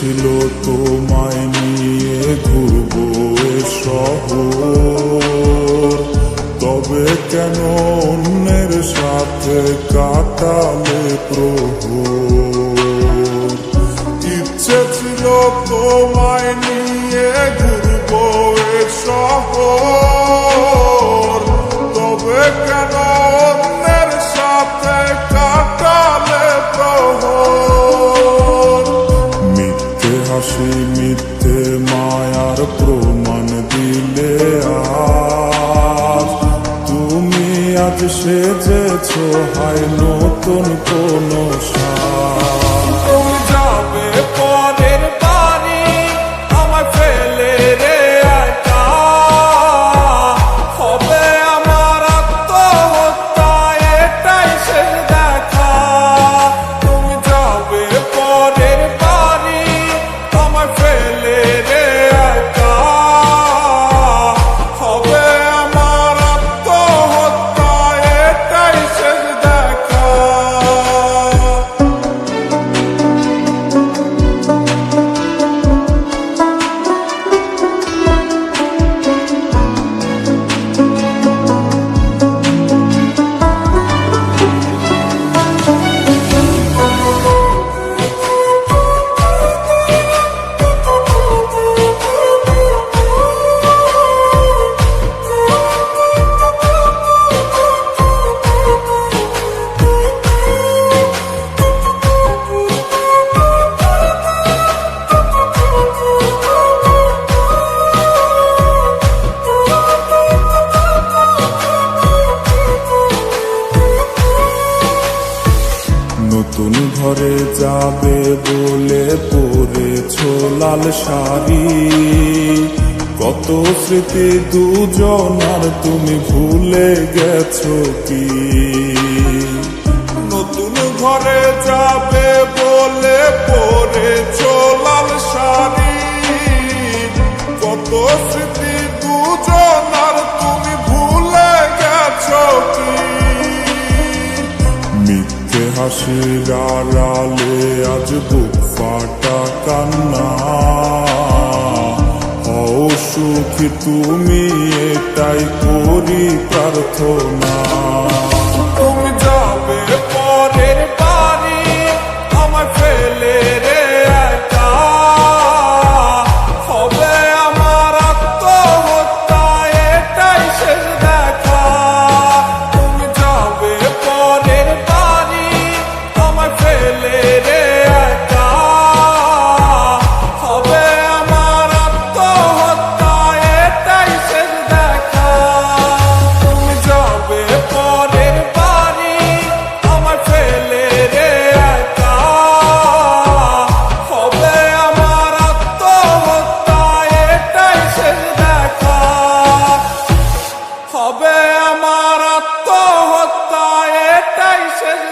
ছিল তোমায় নিয়ে ঘুরব সহ তবে কেন অন্যের সাথে কাটালে প্রহর ইচ্ছে ছিল তোমায় নিয়ে ঘুরবো। আজ সেজেছ হয় নতুন কোন তুমি ঘরে যাবে বলে পরেছ লাল শাড়ি। কত স্মৃতি দুজন আর তুমি ভুলে গেছো কি? নতুন ঘরে যাবে বলে পরেছ হাসির আড়ালে আজ বুক ফাটা কান্না। হও সুখী তুমি এটাই করি প্রার্থনা।